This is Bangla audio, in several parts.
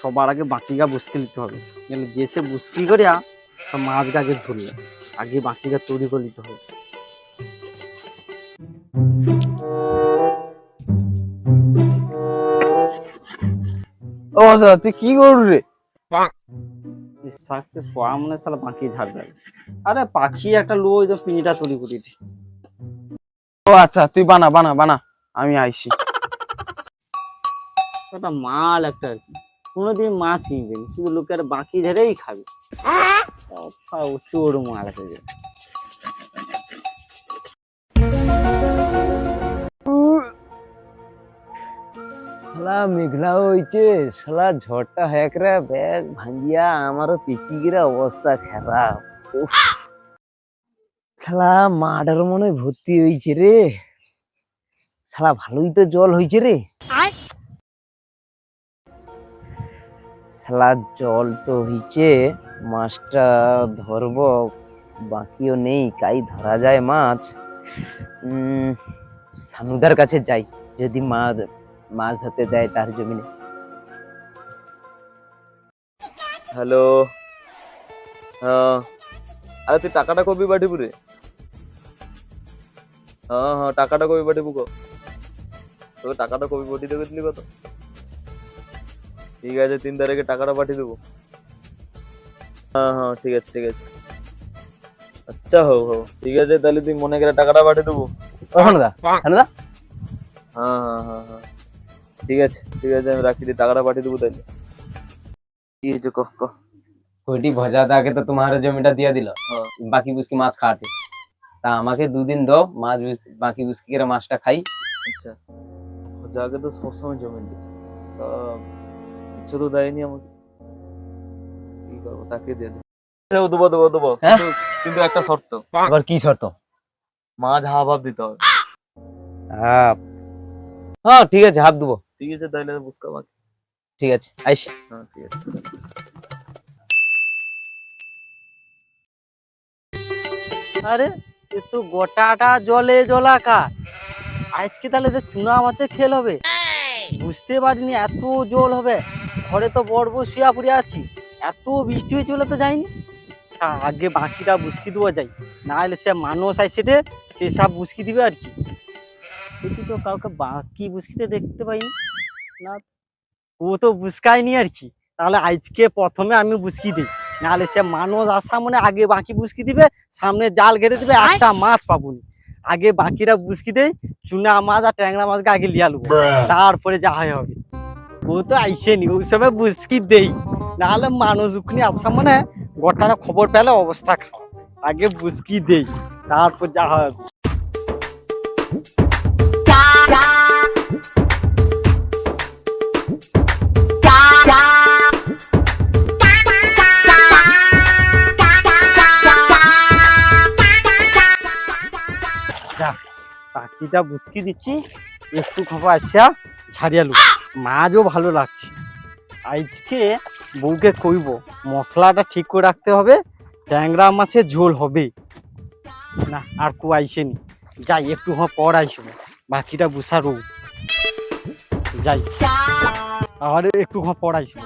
সবার আগে বাকিগা বুসকি নিতে হবে। গেলে গেছে বুসকি করিয়া তা মাছ গাকে ধরলে। আগে বাকিগা তৈরি করে নিতে হবে। ও দাদা তুই কি করবি রে? শাককে পড়া মনে হয় শালা বাকি ঝাড়বে আরে পাখি একটা লো ওই যে পিঁড়িটা তৈরি করি ও আচ্ছা তুই বানা বানা বানা। আমি আইছি একটা মাল একটা আর কি। কোনোদিন মাছ নিবেন শুধু লোকের বাকি ঝেড়েই খাবে। চোর মাল হয়ে যাবে শালা মেঘলা হইছে শালা ঝড়টা হ্যাকরা ব্যাগ ভাঙ্গিয়া আমারও পিকিগিরা অবস্থা খারাপ। উফ। শালা মাডার মনে হয় ভর্তি হইছে রে। শালা ভালোই তো জল হইছে রে। শালা জল তো হইছে মাছটা ধরব, বাকিও নেই, কাই ধরা যায় মাছ। সানুদার কাছে যাই, যদি মা, মাছ ধরতে দেয় তার জমিনে। হ্যালো। হ্যাঁ। আরে তুই টাকাটা কবি পাঠিবু রে? হ্যাঁ হ্যাঁ টাকাটা কবি পাঠিবু কো? তোকে টাকাটা কবি পাঠিয়ে দেবে দিলি কত? ঠিক আছে তিন তারিখে টাকাটা পাঠিয়ে দেবো। হ্যাঁ হ্যাঁ ঠিক আছে ঠিক আছে। আচ্ছা হো হো ঠিক আছে তাহলে তুই মনে করে টাকাটা পাঠিয়ে দেবো। হ্যাঁ হ্যাঁ হ্যাঁ হ্যাঁ ঠিক আছে ঠিক আছে আমি রাখি দিই টাকাটা পাঠিয়ে দেবো তাহলে। কি হয়েছে কহ কহ ওইটি ভজা দাকে তো তোমার জমিটা দিয়ে দিল। হ্যাঁ। বাকি বুসকি মাছ খাটে তা আমাকে দুদিন দাও মাছ বাকি বুসকি করে মাছটা খাই। আচ্ছা। যাকে তো সবসময় জমি দিত সব কিছু তো দেয়নি আমাকে। কি করব তাকে দিয়ে দেবো। দেবো দেবো দেবো হ্যাঁ? কিন্তু- একটা শর্ত। আবার কি শর্ত? মাছ হাফ হাফ দিতে হবে। হ্যাঁ হ্যাঁ ঠিক আছে হাত দেবো। ঠিক আছে তাহলে বুঝকা বাকি ঠিক আছে আইস। হ্যাঁ ঠিক আছে। আরে এ তো গোটাটা জলে জলাকার। আজকে তাহলে যে চুনা মাছের খেল হবে। বুঝতে পারিনি এত জল হবে। ঘরে তো বড় বড় শুয়া পড়ে আছি। এত বৃষ্টি হয়েছে বলে তো যাইনি। তা আগে বাকিটা বুসকি দেওয়া যাই। না হলে সে মানুষ আইসে সেটে সে সব বুসকি দিবে আর কি। সেটি তো কাউকে বাকি বুসকিতে দেখতে পাইনি। না ও তো বুসকায়নি আর কি। তাহলে আজকে প্রথমে আমি বুসকি দিই। নাহলে সে মানুষ আসা মানে আগে বাকি বুসকি দিবে সামনে জাল ঘেরে দিবে একটা মাছ পাবনি। আগে বাকিরা বুসকি দেয় চুনা মাছ আর ট্যাংরা মাছকে আগে লিয়া লুবো। তারপরে যা হয় হবে। ও তো আইসেনি ওই সময় বুসকি দেই। নাহলে মানুষ উখনি আসা মানে গোটাটা খবর পেলে অবস্থা খাওয়া আগে বুসকি দেই, তারপর যা হয়। যা বুসকি দিচ্ছি, একটু খবর আসিয়া ছাড়িয়ালু মাছও ভালো লাগছে। আজকে বউকে কইব মশলাটা ঠিক করে রাখতে হবে ট্যাংরা মাছের ঝোল হবে। না আর কু আইসেনি যাই একটু হ পর আইসব বাকিটা বুসা রৌ। যাই। আর একটু হ পর আইসব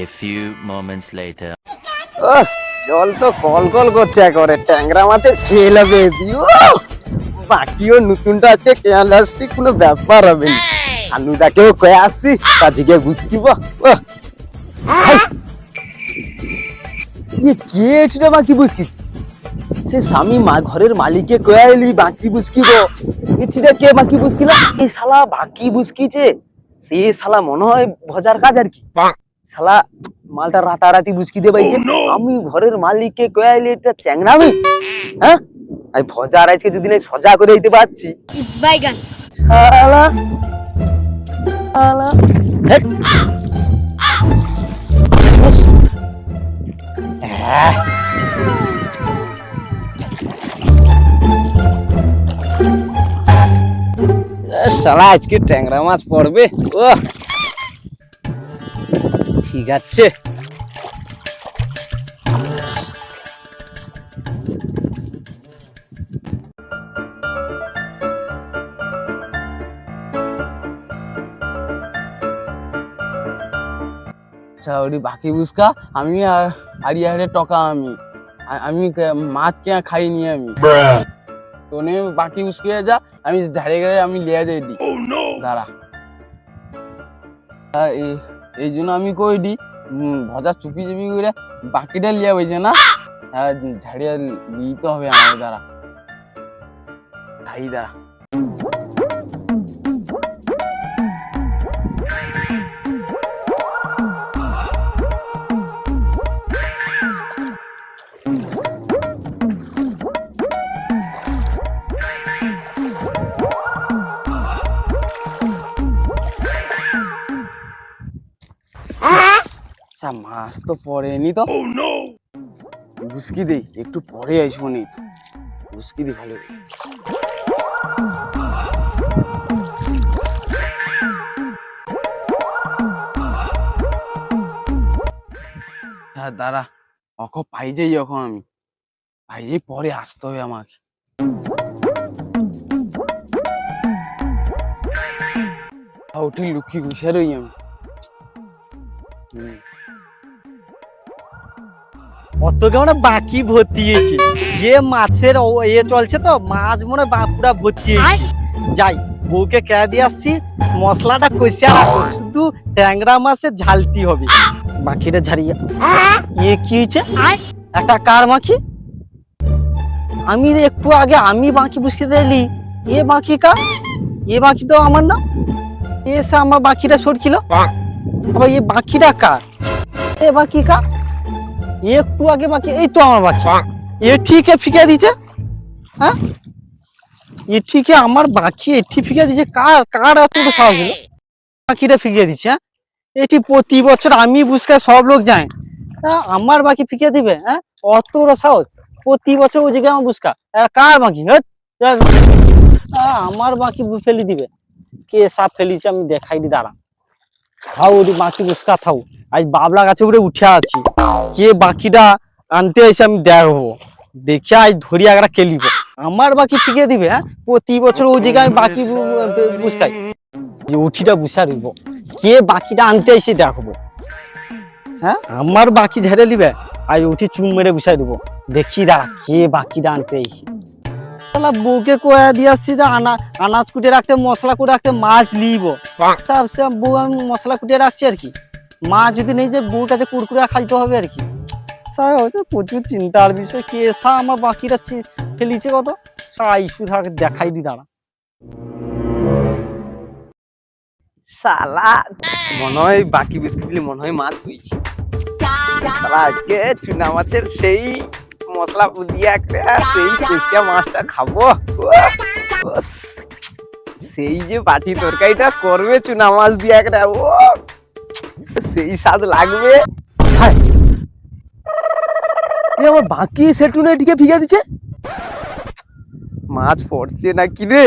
A few moments later. ওহ, জল তো কল কল করছে একবারে ট্যাংরা মাছের হবে দিও। বাকিও নতুনটা আজকে কেয়াল আসছি কোনো ব্যাপার হবে না। আলুদাকেও কয়ে আসছি আজকে গুসকিব ইয়ে কে এটিটা বাকি বুসকিছ সে স্বামী মা ঘরের মালিকে কয়ে এলি বাকি বুসকিব এটিটা কে বাকি বুসকিলা এই শালা বাকি বুসকিছে সে শালা মনে হয় ভজার কাজ আর কি। শালা মালটা রাতারাতি বুঝকি দিয়ে পাইছে আমি ঘরের মালিককে কয়াইলে এটা চ্যাংরামি হ্যাঁ? আমি ভজার আজকে যদি না সজা করে দিতে পারছি। বাইগান। শালা। শালা। হেট। হ্যাঁ। শালা আজকে ট্যাংরা মাছ পড়বে। ও ঠিক আছে। আচ্ছা ওটি বাকি বুসকা আমি আর হারিয়ে হারে টকা আমি। আমি মাছ কেয়া খাইনি আমি। তো নে বাকি উসকে যা আমি ঝাড়ে গেড়ে আমি লিয়ে যাই দি oh, দাঁড়া। এই জন্য আমি কই দি ভজা চুপি চুপি করে বাকিটা লিয়া হয়েছে না? আর ঝাড়িয়া নিতে হবে আমার দ্বারা। তাই দাঁড়া আচ্ছা মাছ তো পরে নি তো ঘুসকি দেই একটু পরে আসব নি তো। ঘুসকি দি ভালো হ্যাঁ দাঁড়া অখ পাই যাই এখন আমি। পাই যাই পরে আসতে হবে আমাকে। ওটি লুকিয়ে ঘুষে রই আমি হুম। অত কেমন বাকি ভর্তি হয়েছে। যে মাছের এ চলছে তো মাছ মনে পুরা ভর্তি হয়েছে। যাই বউকে কে দিয়ে আসছি মশলাটা কষিয়া রাখো শুধু ট্যাংরা মাছের ঝালতি হবে। বাকিটা ঝাড়িয়ে এ কি হয়েছে? একটা কার মাখি? আমি একটু আগে আমি বাঁকি বুঝতে দিলি এ বাঁকি কা এ বাকি তো আমার না। এসে আমার বাকিটা সরছিল। আবার এ বাকিটা কার? এ বাকি কা একটু আগে বাকি, এই তো আমার বাকি এ ঠিক ফিকে দিছে হ্যাঁ? এ ঠিক আমার বাকি এটি ফিকে দিছে কার কার এত সাহস বাকিটা ফিকে দিছে হ্যাঁ? এটি প্রতি বছর আমি বুঝতে সব লোক যায় আমার বাকি ফিকে দিবে হ্যাঁ? অত সাহস? প্রতি বছর ওই জায়গায় আমার বুঝকা। কার বাকি? হ্যাঁ আমার বাকি ফেলি দিবে। কে সাপ ফেলিছে আমি দেখাই দি দাঁড়া। ওটি বাকি বুঝকা থাও আজ বাবলা গাছে উপরে উঠে আছি। কে বাকিটা আনতে এসে আমি দেখব দেখে আজ ধরি একটা কেলিব আমার বাকি ফিকে দিবে হ্যাঁ? প্রতি বছর জায়গায় আমি বাকি বু- বু- যে উঠিটা বুঝা রইব। কে বাকিটা আনতে এসে দেখব হ্যাঁ? আমার বাকি ঝেড়ে নিবে। আজ উঠি চুম মেরে বুঝাই দেবো দেখি দাঁড়া, কে বাকিটা আনতে এসে। শালা বউকে কয়া দিয়ে আসছি যে আনা আনাজ কুটে রাখতে মশলা কুটে রাখতে মাছ লিব। সব সব বউ আমি মশলা কুটিয়ে রাখছি আর কি। মা যদি নেই যে বউটাতে কুরকুরে খাইতে হবে আর কি। স্যার হয়তো প্রচুর চিন্তার বিষয়। কে সা আমার বাকিটা ফেলিছে কত? আইসু থাক দেখাই দি দাঁড়া। শালা। মনে হয় বাকি বিস্কুট দিলে মনে হয় মাছ হয়েছে। শালা আজকে চুনা মাছের সেই মশলা দিয়ে একটা সেই কষিয়া মাছটা খাব। সেই যে বাটি তরকারিটা করবে চুনা মাছ দিয়ে একটা ও সেই স্বাদ লাগবে। আমার বাকি সেটুনে এটিকে ফিকে দিচ্ছে? মাছ পড়ছে না কি রে?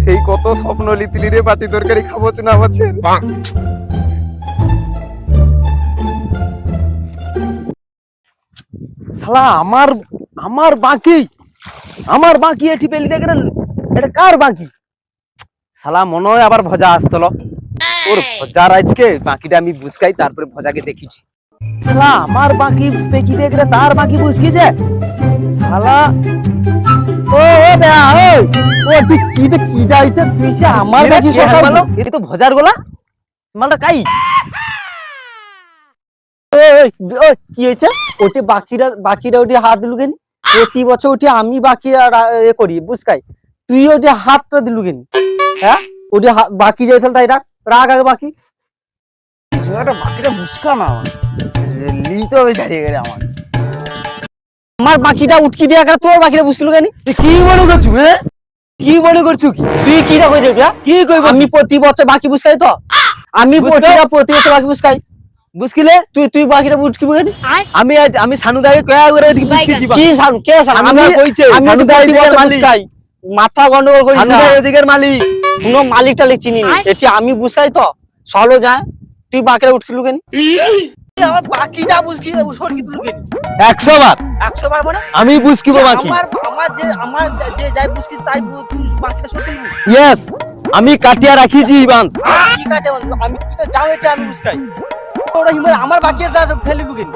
সেই কত স্বপ্ন লিতিলি রে বাটি তরকারি খাব চুনা মাছের। শালা আমার আমার বাকি। আমার বাকি এটি পেলি কেন? এটা কার বাকি? শালা মনে হয় আবার ভজা আসতল ওর ভজার আজকে বাকিটা আমি বুঝকাই তারপরে ভজাকে দেখিছি। শালা আমার বাকি পেকি দেখরে তার বাকি বুঝকিছে? শালা ও ও বেয়া ও ও ঠিক কিটা কিটা আইছে তুই সে আমার বাকি সকাল এটি তো ভজার গোলা? মালটা কাই? ওই, ওই, ওই, কি হয়েছে? ওটি বাকিটা বাকিটা ওটি হাত প্রতি বছর ওটি আমি বাকি এ করি বুঝকাই? তুই ওটি হাতটা দিলু কেন হ্যাঁ? ওটি বাকি যাই তাহলে তাই রাখ রাখ আগে বাকি। বাকিটা বুঝকা না আমার। লিতে হবে ছাড়িয়ে গেলে আমার। আমার বাকিটা উটকি দিয়ে আগে তোর বাকিটা বুঝকিলু কেন কি মনে করছু হ্যাঁ? কি মনে করছু কি? তুই কি রা কই দেবি কি কইব? আমি প্রতি বছর বাকি বুঝকাই তো। আমি? প্রতিটা প্রতি বছর বাকি বুঝকাই। বুঝকিলে তুই তুই বাকিটা উঠকিবি বুঝলি আমি আজ আমি সানুদাকে কয়া করে এদিকে বুঝকিছি কি সানু কে সানু? আমি কইছে, সানু প্রতি এদিকের মালিক। মাথা গন্ডগোল করি সানু সানুদা এদিকের মালিক। কোনো মালিকটা চিনি নি। এটি আমি বুঝাই তো। সলো যা। তুই বাকিটা উঠকিলু কেন? আমার বাকিটা বুঝকি কি তুলকে একশো বার একশো বার। মানে? আমি বুঝকিব বাকি। আমার আমার যে আমার যে- যে যাই বুঝকি তাই তুই বাকিটা সর ইয়েস আমি কাটিয়া রাখিছি বান কি কাটে আমি তো যাও এটা আমি বুঝকাই। ওরা হিমার আমার বাকিটা ফেলে কেন?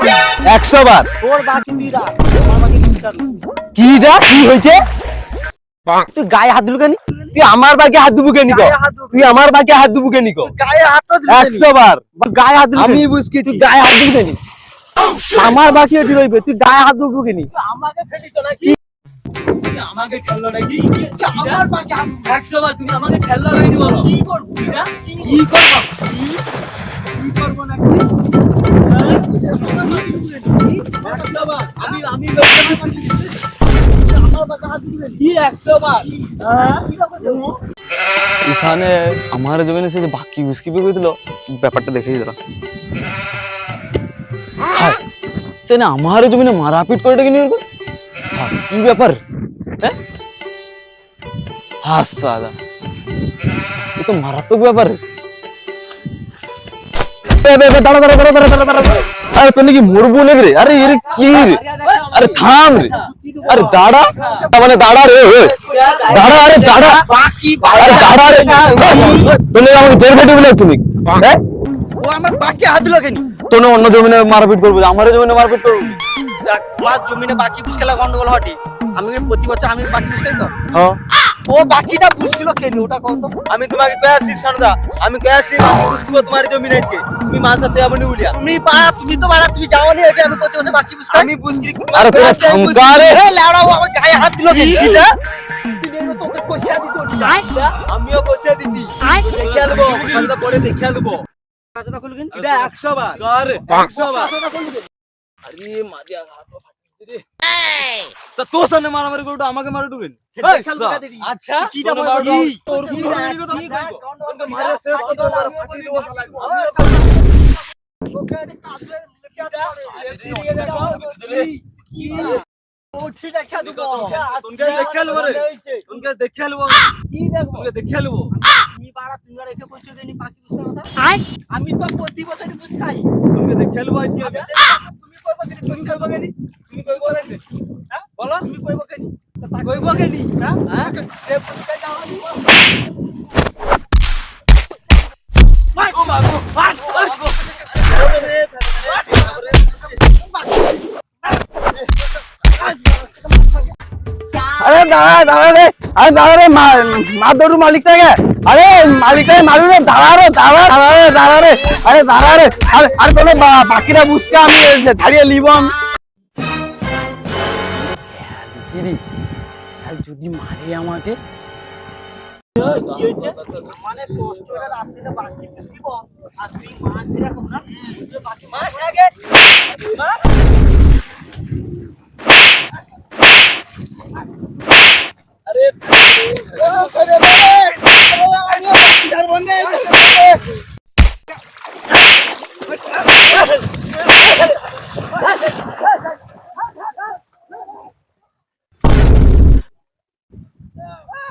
একশো বার। তোর বাকি তুই রাখ। আমার বাকি তুই রাখ। কিটা কি হয়েছে? তুই গায়ে হাত দিলু কেন তুই আমার বাকি হাত দিবু কেন তুই আমার বাকি হাত দিবু কেন গায়ে হাত একশো বার। গায়ে হাত আমি বুঝকি তুই গায়ে হাত দিলু কেন আমার বাকি এটি রইবে তুই গায়ে হাত দিলু কেন আমাকে ফেলিছ নাকি? আমাকে খেললো নাকি? আমার বাকি হাত একশো বার তুমি আমাকে খেললো নাকি বলো? কি করব? এটা কি করব? কি করব নাকি? একশো বার। আমি আমি ঈশানে আমার জমিনে সে বাকি বুসকি বের দিল ব্যাপারটা দেখেই দিল সে না আমার জমিনে মারাপিট করে ডেকে নিয়ে কি ব্যাপার? হ্যাঁ? এ তো মারাত্মক ব্যাপার। দাঁড়া দাঁড়া দাঁড়া দাঁড়া দাঁড়া দাঁড়া। আরে, তোর নাকি মরবো লেগে রে? আরে, এর কি রে? আরে থাম। রে আরে দাঁড়া। মানে দাঁড়া রে দাঁড়া আরে দাঁড়া। বাকি আরে দাঁড়া রে। তুমি আমাকে জেল খেটে বলে তুমি হ্যাঁ? ও আমার বাকি হাত লাগেনি কেন? তোনে অন্য জমিনে মারপিট করব আমার জমিনে মারপিট করব। আমার জমিনে বাকি খেলা গন্ডগোল হটি আমি প্রতি বছর আমি বাকি বুঝকাই তো? হ্যাঁ। ও বাকিটা বুঝছিল কেন ওটা কত? আমি তোমাকে কয়ে আসছি সনদা। আমি কয়ে আসছি বাকি বুঝকিব তোমার জমিনে আজকে। তুমি মাছ হাতে যাবনি বলিয়া। তুমি পারা তুমি তো পারা তুমি যাও নি এটা আমি প্রতি বছর বাকি বুঝকাই আমি বুঝকি আরে তোরা শঙ্কা রে এ লাউড়া ও আমার গায়ে হাত দিল কেন এটা? তোকে কষিয়া দিত। আমিও পরে দেখে আলবো। কাজটা খুলু কেন এটা একশো বার। কার? একশো বার। আরে মাদিয়া হাত তা তোর সামনে মারামারি করতো আমাকে মারা ঢুকেন আচ্ছা কিটা? মারা? তোর মারা শেষ দেবো কথা আমি তো প্রতি বছরই বুঝকাই তোকে দেখে আলবো আজকে। তুমি কইবা কেন রে। আরে দাঁড়া রে মাছ ধরু মালিকটাকে আরে মালিকটাকে মারু রে, দাঁড়া দাঁড়া রে রে আরে দাঁড়া রে, আরে আরে তোর বাকিরা বুঝকে আমি ছাড়িয়ে লিব আমি। যদি মারে আমাকে? কষ্ট করে রাত্রিটা বাকি বুঝকিব আর তুই মাছ এরকম না বাকি মাছ আগে ছেড়ে দে আমি আর বন্ধে ছেড়ে দে